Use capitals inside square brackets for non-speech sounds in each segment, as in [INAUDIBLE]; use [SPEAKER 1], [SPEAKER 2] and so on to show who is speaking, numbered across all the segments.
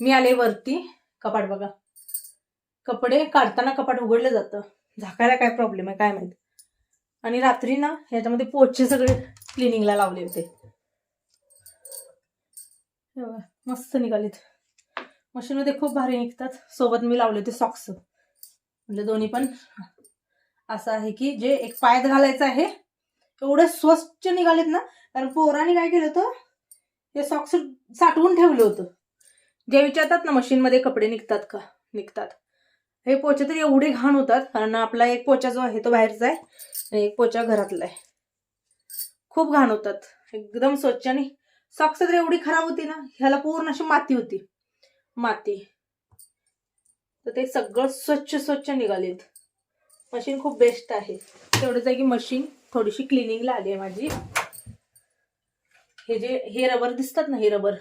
[SPEAKER 1] मी आले वरती कपाट बघा. कपडे काढताना कपाट उघडलं जातं. झाकायला काय प्रॉब्लेम आहे काय माहीत? आणि रात्री ना ह्याच्यामध्ये पोचे सगळे क्लिनिंगला लावले होते. मस्त निघालेत. मशीनमध्ये खूप भारी निघतात. सोबत मी लावले होते सॉक्स म्हणजे दोन्ही पण. असं आहे की जे एक पायात घालायचं आहे एवढे स्वच्छ निघालेत ना. कारण पोराने काय केलं होतं? हे सॉक्स साठवून ठेवलं होतं. जे विचारतात ना मशीनमध्ये कपडे निघतात का? निघतात. हे पोचे तर एवढे घाण होतात कारण आपला एक पोचा जो आहे तो बाहेरचा आहे आणि एक पोचा घरातला आहे. खूप घाण होतात. एकदम स्वच्छ आणि सॉक्स तर एवढी खराब होती ना ह्याला पूर्ण अशी माती होती. माती. तर ते सगळं स्वच्छ स्वच्छ निघालेत. मशीन खूप बेस्ट आहे. तेवढंच आहे की मशीन थोडीशी क्लिनिंगला आली आहे माझी. हे जे हे रबर दिसतात ना हे रबर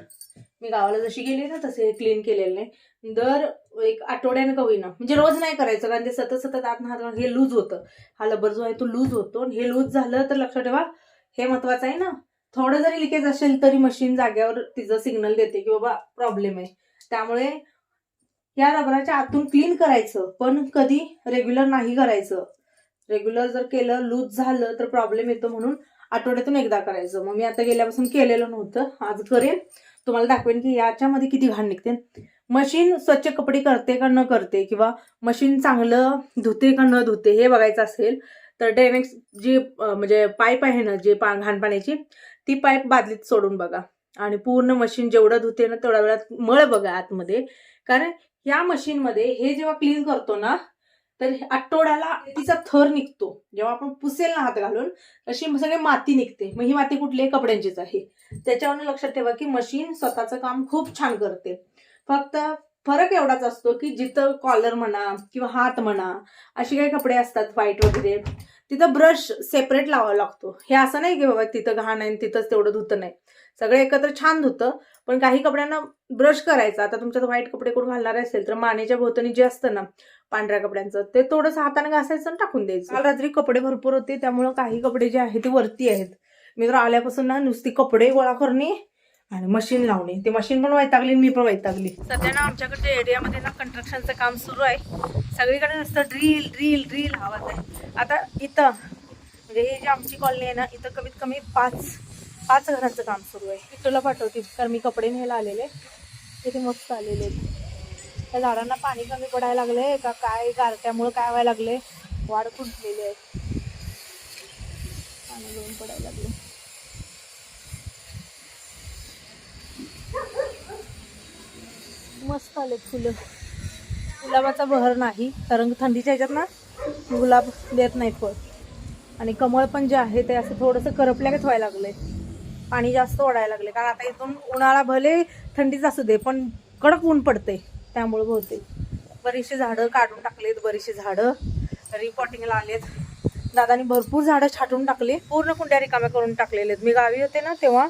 [SPEAKER 1] मी गावाला जशी गेली ना तसे क्लीन केलेले. नाही दर एक आठवड्यानं का होईना म्हणजे रोज नाही करायचं कारण ते सतत सतत आत हात हे लूज होतं. हा रबर जो आहे तो लूज होतो आणि हे लूज झालं तर लक्षात ठेवा हे महत्वाचं आहे ना. थोडं जरी लिकेज असेल तरी मशीन जाग्यावर तिचं सिग्नल देते की बाबा प्रॉब्लेम आहे. त्यामुळे या रबराच्या आतून क्लीन करायचं पण कधी रेग्युलर नाही करायचं. रेग्युलर जर केलं लूज झालं तर प्रॉब्लेम येतो म्हणून आठवड्यातून एकदा करायचं. मग मी आता गेल्यापासून केलेलं नव्हतं आज करेन. तुम्हाला दाखवेन की याच्यामध्ये किती घाण निघते. मशीन स्वच्छ कपडे करते का न करते किंवा मशीन चांगलं धुते का न धुते हे बघायचं असेल तर डेनेक्स जी म्हणजे पाईप आहे ना जे पा घाण पाण्याची ती पाईप बादलीत सोडून बघा. आणि पूर्ण मशीन जेवढं धुते ना तेवढ्या वेळात मळ बघा आतमध्ये. कारण या मशीनमध्ये हे जेव्हा क्लीन करतो ना तर आठवड्याला तिचा थर निघतो. जेव्हा आपण पुसेल ना हात घालून अशी सगळी माती निघते. मग ही माती कुठली? आहे? कपड्यांचीच आहे. त्याच्यावरून लक्षात ठेवा की मशीन स्वतःचं काम खूप छान करते. फक्त फरक एवढाच असतो की जिथं कॉलर म्हणा किंवा हात म्हणा असे काही कपडे असतात व्हाईट वगैरे तिथं ब्रश सेपरेट लावावा लागतो. हे असं नाही की बाबा तिथं घाण आहे आणि तिथंच तेवढं धुतं नाही. सगळं एकत्र छान धुतं. पण काही कपड्यांना ब्रश करायचा. आता तुमच्यात व्हाईट कपडे कोण घालणार असेल तर मानेच्या भोवतणी जे असतं ना पांढऱ्या कपड्यांचं ते थोडंसं हाताने घासायचं आणि टाकून द्यायचं. काल रात्री कपडे भरपूर होते त्यामुळं काही कपडे जे आहेत ते वरती आहेत. मी तर आल्यापासून ना नुसती कपडे गोळा करणे आणि मशीन लावणे. ते मशीन पण वैतागली मी पण वैतागली. सध्या ना आमच्याकडे एरियामध्ये ना कंस्ट्रक्शनचं काम सुरू आहे. सगळीकडे नुसतं ड्रिल ड्रिल ड्रिल आवाज आहे. आता इथं म्हणजे ही जी आमची कॉलनी आहे ना इथं कमीत कमी पाच पाच घरांचं काम सुरू आहे. तुला पाठवते कारण मी कपडे न्यायला आलेले तिथे मस्त आलेले आहेत. त्या झाडांना पाणी कमी पडायला लागले का काय गारट्यामुळे काय व्हायला लागले वाढ फुटलेली आहे. पाणी गळून पडायला लागले मस्त आले फुलं. गुलाबाचा बहर नाही कारण थंडीच्या ह्याच्यात ना गुलाब देत नाही फळ आणि कमळ पण जे आहे ते असं थोडंसं करपल्यागत व्हायला लागलं आहे पाणी जास्त ओढायला लागले. कारण आता इथून उन्हाळा भले थंडीच असू दे पण कडक ऊन पडते त्यामुळे बहुतेक. बरीचशी झाडं काढून टाकलेत बरीचशी झाडं. रिपॉटिंगला आलेत. दादानी भरपूर झाडं छाटून टाकली. पूर्ण कुंड्या रिकाम्या करून टाकलेले आहेत. मी गावी होते ना तेव्हा.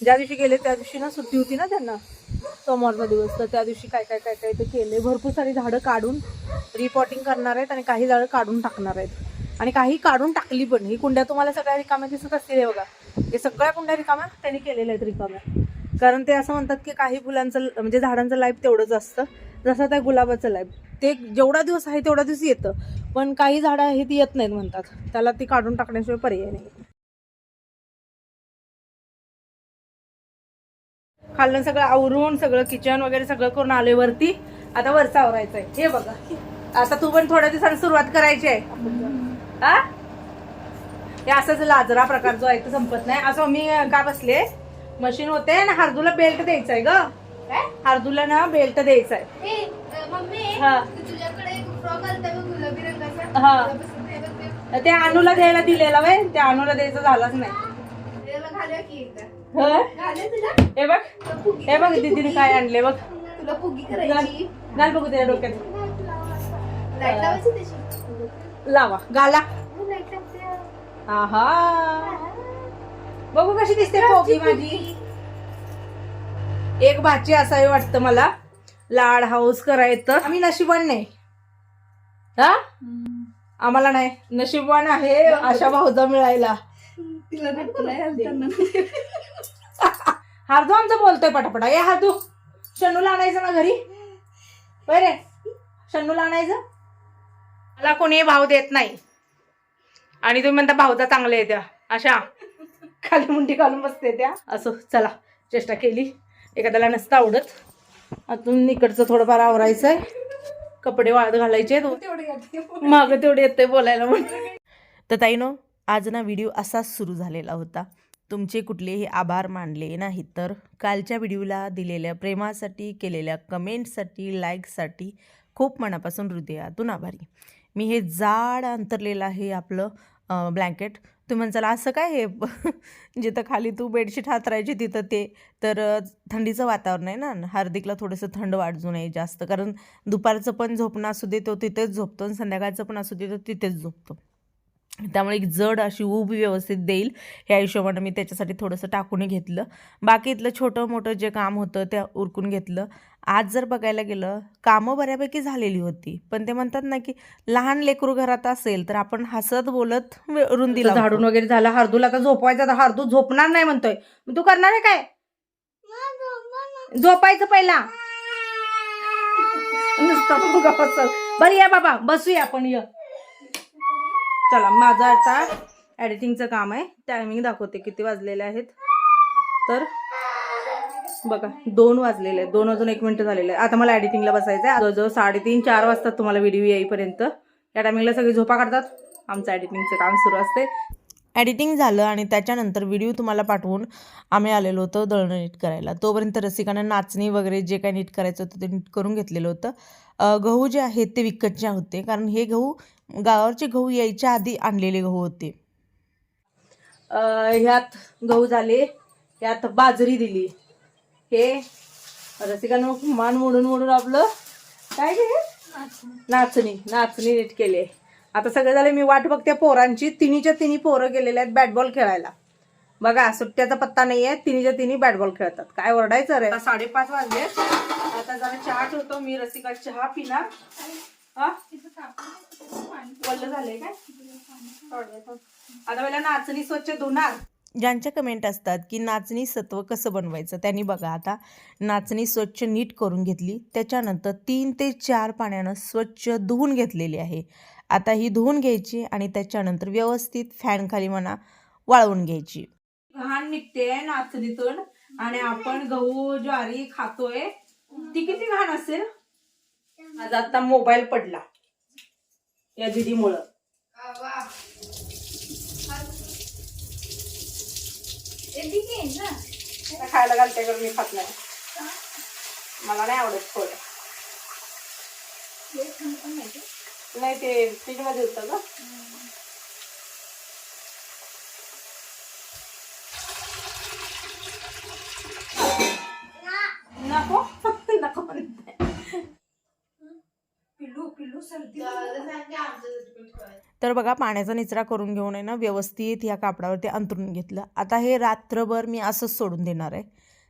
[SPEAKER 1] ज्या दिवशी गेले त्या दिवशी ना सुट्टी होती ना त्यांना. सोमवारचा दिवस. तर त्या दिवशी काय काय काय काय ते केले. भरपूर सारी झाडं काढून रिपॉटिंग करणार आहेत आणि काही झाडं काढून टाकणार आहेत. आणि काही काढून टाकली पण. ही कुंड्या तुम्हाला सगळ्या रिकाम्या दिसत असतील हे बघा. हे सगळ्या कुंड्या रिकाम्या त्यांनी केलेल्या आहेत रिकाम्या. कारण ते असं म्हणतात की काही फुलांचं म्हणजे झाडांचं लाईफ तेवढंच असतं. जसं त्या गुलाबाचं लाईफ. ते जेवढा दिवस आहे तेवढा दिवस येतं. पण काही झाडं आहेत ती येत नाहीत म्हणतात. त्याला ती काढून टाकण्याशिवाय पर्याय नाही. खाल्लं सगळं आवरून सगळं किचन वगैरे सगळं करून आलोय वरती. आता वरचा आवरायचं आहे हे बघा. आता तू पण थोड्या दिवसांनी सुरुवात करायची आहे. हा? हे असंच लाजरा प्रकार जो आहे तो संपत नाही. असं मी का बसले? मशीन होते आणि हार्दूला बेल्ट द्यायचा आहे ग.
[SPEAKER 2] काय?
[SPEAKER 1] हार्दूला ना बेल्ट द्यायचा आहे
[SPEAKER 2] हे, अ, मम्मी
[SPEAKER 1] हा.
[SPEAKER 2] तुझ्याकडे एक फ्रॉक आलता बघ गुलाबी रंगाचा.
[SPEAKER 1] हा.
[SPEAKER 2] तुला पसंत आहे बघ ते.
[SPEAKER 1] अनुला द्यायला दिलेला वय. त्या अनुला द्यायचं झालंच नाही.
[SPEAKER 2] त्याला घालूया की एकदा.
[SPEAKER 1] होय?
[SPEAKER 2] घालूया तुला?
[SPEAKER 1] हे बघ.
[SPEAKER 2] तुला फुगी
[SPEAKER 1] हे बघ दीदीने काय आणले बघ.
[SPEAKER 2] तुला फुगी
[SPEAKER 1] घाल.
[SPEAKER 2] करायची.
[SPEAKER 1] घाल बघू त्या डोक्यात.
[SPEAKER 2] लाइट लावायची त्याची?
[SPEAKER 1] लावा. गाला आहा. बघू कशी दिसते पोगी माझी. एक भाची असावी वाटतं मला. लाड हाऊस करायचं. आम्ही नशिबान नाही. हा? आम्हाला नाही. नशिबान आहे अशा भाऊजा मिळायला. हार्दू आमचं बोलतोय पटापटा. ए हार्दू.
[SPEAKER 3] शन्नूला आणायचं ना घरी? होय रे शन्नूला आणायचं? मला कोणी भाव देत नाही. आणि तुम्ही म्हणता भावता चांगले आहे त्या. अशा. खाली मुंडी घालून बसते त्या. असं चला. चेष्टा केली. एखाद्याला नसतं आवडत. अजून इकडचं थोडंफार आवरायचं आहे कपडे वाळत घालायचे मागं तेवढे येते बोलायला म्हणून. तर ताईनो आज ना व्हिडिओ असाच सुरू झालेला होता. तुमचे कुठलेही आभार मानले नाहीत तर कालच्या व्हिडिओला दिलेल्या प्रेमासाठी केलेल्या कमेंटसाठी लाईकसाठी खूप मनापासून हृदयातून आभारी. मी हे जाड अंतरलेलं आहे आपलं ब्लँकेट तुम्ही म्हणचाल असं काय हे? [LAUGHS] जिथं खाली तू बेडशीट हातरायची तिथं ते. तर थंडीचं वातावरण आहे ना. हार्दिकला थोडंसं थंड वाढजू नये जास्त. कारण दुपारचं पण झोपणं असू दे तो तिथेच झोपतो. आणि संध्याकाळचं पण असू दे तो तिथेच झोपतो. त्यामुळे एक जड अशी ऊब व्यवस्थित देईल. ह्या हिशोबानं मी त्याच्यासाठी थोडंसं टाकून घेतलं. बाकी इथलं छोटं मोठं जे काम होतं ते उरकून घेतलं. आज जर बघायला गेलं कामं बऱ्यापैकी झालेली होती. पण ते म्हणतात ना की लहान लेकरू घरात असेल तर आपण हसत बोलत रुंदीला झाडून वगैरे झालं हार्दूला आता झोपवायचं? तर हार्दू झोपणार नाही म्हणतोय. तू करणार आहे काय? झोपायचं पहिला. नुसतं. बरं या बाबा बसूया आपण ये. चला माझं आता एडिटिंगचं काम आहे. टायमिंग दाखवते किती वाजलेले आहेत. तर बघा दोन वाजलेले आहेत. दोन वाजून एक मिनिट झालेलं आहे आता मला एडिटिंगला बसायचं आहे जवळजवळ साडेतीन चार वाजतात तुम्हाला व्हिडिओ येईपर्यंत. या टायमिंगला सगळी झोपा काढतात. आमचं एडिटिंगचं काम सुरू असते एडिटिंग झालं आणि त्याच्यानंतर व्हिडिओ तुम्हाला पाठवून आम्ही आलेलो होतो दळणं नीट करायला. तोपर्यंत रसिकानं नाचणी वगैरे जे काही नीट करायचं होतं ते नीट करून घेतलेलं होतं. गहू जे आहेत ते विकतचे होते. कारण हे गहू गावावरचे गहू यायच्या आधी आणलेले गहू होते. ह्यात गहू झाले. ह्यात बाजरी दिली. हे रसिकानं मान मोडून मोडून आपलं काय ते नाचणी नाचणी नीट केली आता सगळं झालं मी वाट बघते पोरांची. तिन्हीच्या तिन्ही पोरं गेलेले आहेत बॅट बॉल खेळायला. बघा सुट्ट्याचा पत्ता नाही आहे तिन्हीच्या तिन्ही बॅट बॉल खेळतात. काय ओरडायचं रे? साडेपाच वाजले. आता जरा चहा ठेवतो मी रसिका चहा पिणार. हा? झालंय काय? आता मला नाचणी स्वच्छ धुणार. ज्यांच्या कमेंट असतात की नाचणी सत्व कसं बनवायचं? त्यांनी बघा आता नाचणी स्वच्छ नीट करून घेतली. त्याच्यानंतर तीन ते चार पाण्यानं स्वच्छ धुवून घेतलेली आहे. आता ही धुवून घ्यायची आणि त्याच्यानंतर व्यवस्थित फॅन खाली म्हणा वाळवून घ्यायची. घाण निघते नाचणीतून आणि आपण गहू ज्वारी खातोय. ती किती घाण असेल? आज आता मोबाईल पडला. या दिदीमुळं. खायला घालते करून मी खात नाही. मला नाही आवडत थोडं नाही ते फ्रीजमध्ये होतं का नको. नको.
[SPEAKER 4] पिल्लू पिल्लू सर्दी.
[SPEAKER 3] तर बघा पाण्याचा निचरा करून घेऊन आहे ना व्यवस्थित ह्या कापडावरती अंतरून घेतलं. आता हे रात्रभर मी असंच सोडून देणार आहे.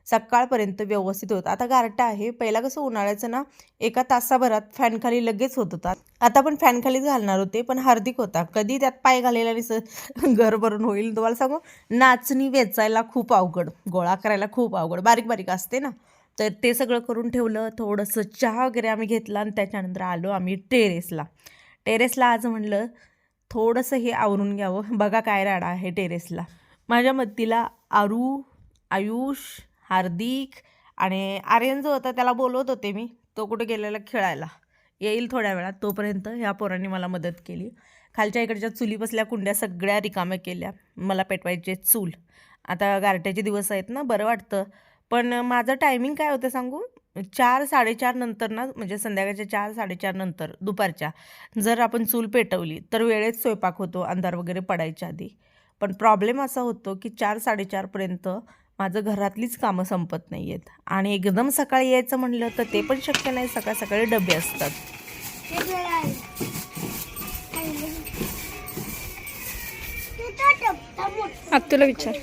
[SPEAKER 3] सकाळपर्यंत व्यवस्थित होतं. आता गारटा आहे. पहिला कसं उन्हाळ्याचं ना एका तासाभरात फॅनखाली लगेच होत होता. आता पण फॅनखालीच घालणार होते पण हार्दिक होता. कधी त्यात पाय घालेला आणि [LAUGHS] घर भरून होईल तुम्हाला सांगू नाचणी वेचायला खूप अवघड गोळा करायला खूप अवघड बारीक बारीक असते ना. तर ते सगळं करून ठेवलं थोडंसं चहा वगैरे आम्ही घेतला आणि त्याच्यानंतर आलो आम्ही टेरेसला. टेरेसला आज म्हणलं थोडंसं हे आवरून घ्यावं. बघा काय राडा आहे टेरेसला. माझ्या मत्तीला आरू आयुष हार्दिक आणि आर्यन जो होता त्याला बोलवत होते मी. तो कुठे गेलेला खेळायला. येईल थोड्या वेळात. तोपर्यंत ह्या पोरांनी मला मदत केली. खालच्या इकडच्या चुली बसल्या कुंड्या सगळ्या रिकाम्या केल्या. मला पेटवायचे चूल. आता गारट्याचे दिवस आहेत ना बरं वाटतं. पण माझं टायमिंग काय होतं सांगू? चार साडेचार नंतर ना म्हणजे संध्याकाळच्या चार साडेचार नंतर दुपारच्या जर आपण चूल पेटवली तर वेळेत स्वयंपाक होतो अंधार वगैरे पडायच्या आधी. पण प्रॉब्लेम असा होतो की चार साडेचारपर्यंत माझं घरातलीच कामं संपत नाही आहेत आणि एकदम सकाळी यायचं म्हणलं तर ते पण शक्य नाही सकाळ सकाळी डबे असतात.
[SPEAKER 4] तुला विचार.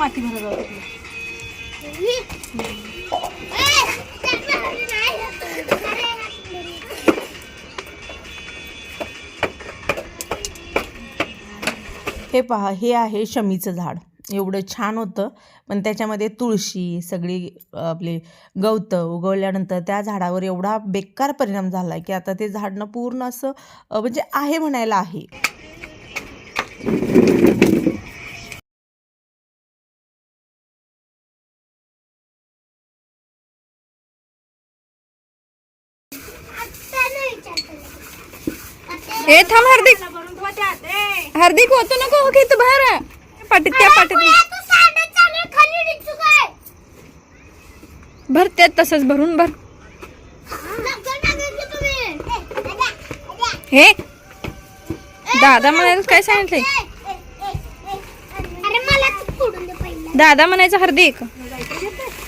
[SPEAKER 1] माती भरत जाऊ
[SPEAKER 3] हे पहा हे आहे शमीचं झाड. एवढं छान होतं पण त्याच्यामध्ये तुळशी सगळी आपली गवतं उगवल्यानंतर त्या झाडावर एवढा बेकार परिणाम झाला की आता ते झाडनं पूर्ण असं म्हणजे आहे म्हणायला आहे.
[SPEAKER 4] ए थांब हार्दिक. हार्दिक होतो नको हो की इथं बाहेर पाटीत त्या पाटीत. भर त्यात तसंच भरून भर. हे दादा म्हणायला काय सांगितलंय? दादा म्हणायचं हार्दिक.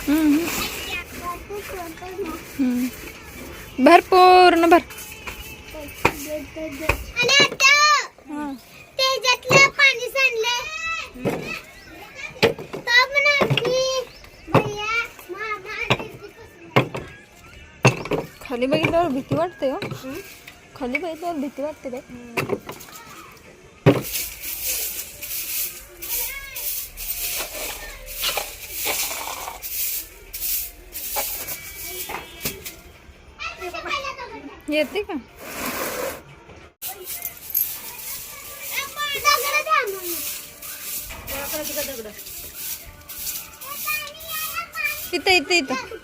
[SPEAKER 4] हम्म. भर.
[SPEAKER 2] त्याच्यातलं पाणी सांडलं तर
[SPEAKER 4] खाली बघितल्यावर भीती वाटते हो. खाली बघितल्यावर भीती वाटते रे येते का? इथं इथं.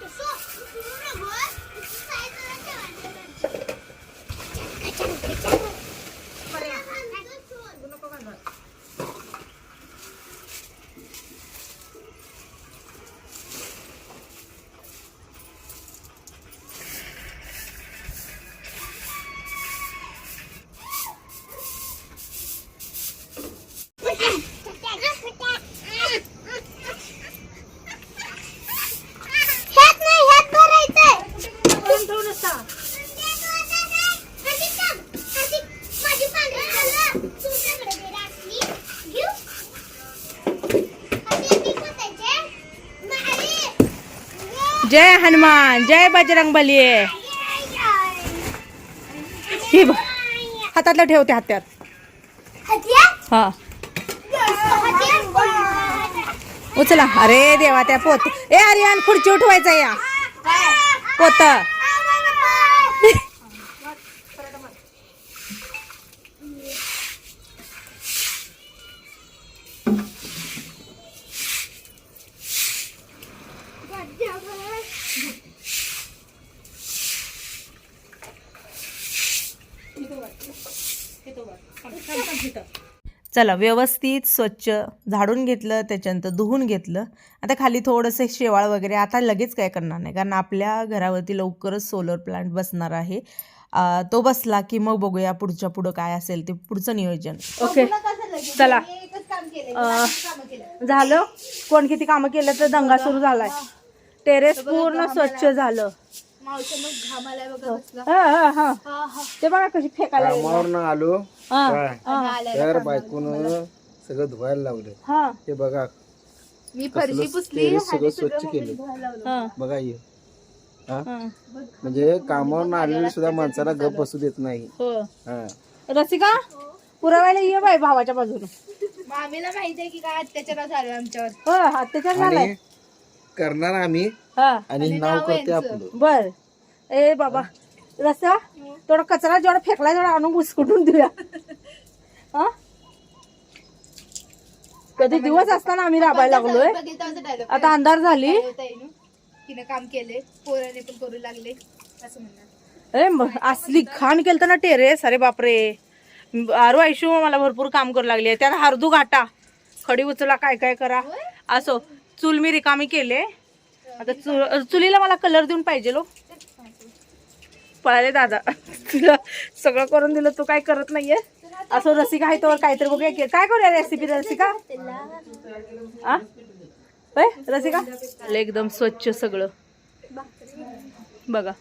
[SPEAKER 3] जय हनुमान जय बजरंग बली. ही बघ हातातलं ठेवते हात्यात
[SPEAKER 2] हतिया
[SPEAKER 3] हा. उचला. अरे देवा त्या पोत ए अरियान खुर्ची उठवायचा या. पोत. चला व्यवस्थित स्वच्छ झाडून घेतलं त्याच्यानंतर धुवून घेतलं. आता खाली थोडंसं शेवाळ वगैरे आता लगेच काय करणार नाही. कारण आपल्या घरावरती लवकरच सोलर प्लांट बसणार आहे. तो बसला की मग बघूया पुढच्या पुढं काय असेल ते पुढचं नियोजन.
[SPEAKER 1] ओके चला. झालं? कोण किती कामं केलं तर दंगा सुरू झालाय. टेरेस पूर्ण स्वच्छ झालं. ते बघा कशी फेकायला.
[SPEAKER 5] कामावरनं आलो.
[SPEAKER 1] हा.
[SPEAKER 5] काय? तर बायकोनं सगळं धुवायला लावलं.
[SPEAKER 1] हा.
[SPEAKER 5] हे बघा.
[SPEAKER 4] मी
[SPEAKER 5] कसलं टेरेस सगळं स्वच्छ केलं.
[SPEAKER 1] हा.
[SPEAKER 5] बघा? हा. म्हणजे कामावर आलेली सुद्धा माणसाला गप बसू देत नाही.
[SPEAKER 1] हो.
[SPEAKER 5] हा.
[SPEAKER 1] रसिका पुरावायला ये बाई भावाच्या बाजूने
[SPEAKER 4] मामीला माहिती आहे की काय अत्याचार झाला आमच्यावर.
[SPEAKER 1] हो अत्याचार झालाय.
[SPEAKER 5] करणार आम्ही
[SPEAKER 1] हा.
[SPEAKER 5] आणि नाव करते आपलं.
[SPEAKER 1] बर. ए बाबा. रसा थोडा कचरा जेवढा फेकला तेवढा आणून उसकुटून देऊया. हा? कधी दिवस असताना आम्ही राबायला लागलोय. आता अंधार झाली.
[SPEAKER 4] तिने काम केले पोराने पण करू लागले असं म्हणणार.
[SPEAKER 1] ए म- असली घाण केलं ना टेरेस अरे बापरे. आरू आयशू मला भरपूर काम करू लागली त्याला हरदू घाटा. खडी उचला काय काय करा. असो. चूल मी रिकामी केले. आता चुल चुलीला मला कलर देऊन पाहिजे लो. पळाले दादा. तुला सगळं करून दिलं तू काय करत नाहीये? असं रसिका आहे तर काहीतरी बघूया की. काय करूया रेसिपी रसिका? आ? रसिका? एकदम स्वच्छ सगळं. बघा.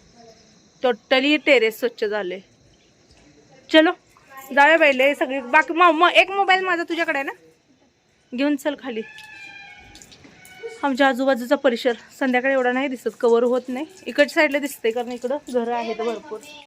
[SPEAKER 1] टोटली टेरेस स्वच्छ झाले चलो जाऊया पहिले सगळी. बाकी मग एक मोबाईल माझा तुझ्याकडे आहे ना? घेऊन चल खाली. आमच्या आजूबाजूचा परिसर संध्याकाळी एवढा नाही दिसत. कवर होत नाही. इकडच्या साईडला दिसते कारण इकडं घरं आहेत भरपूर.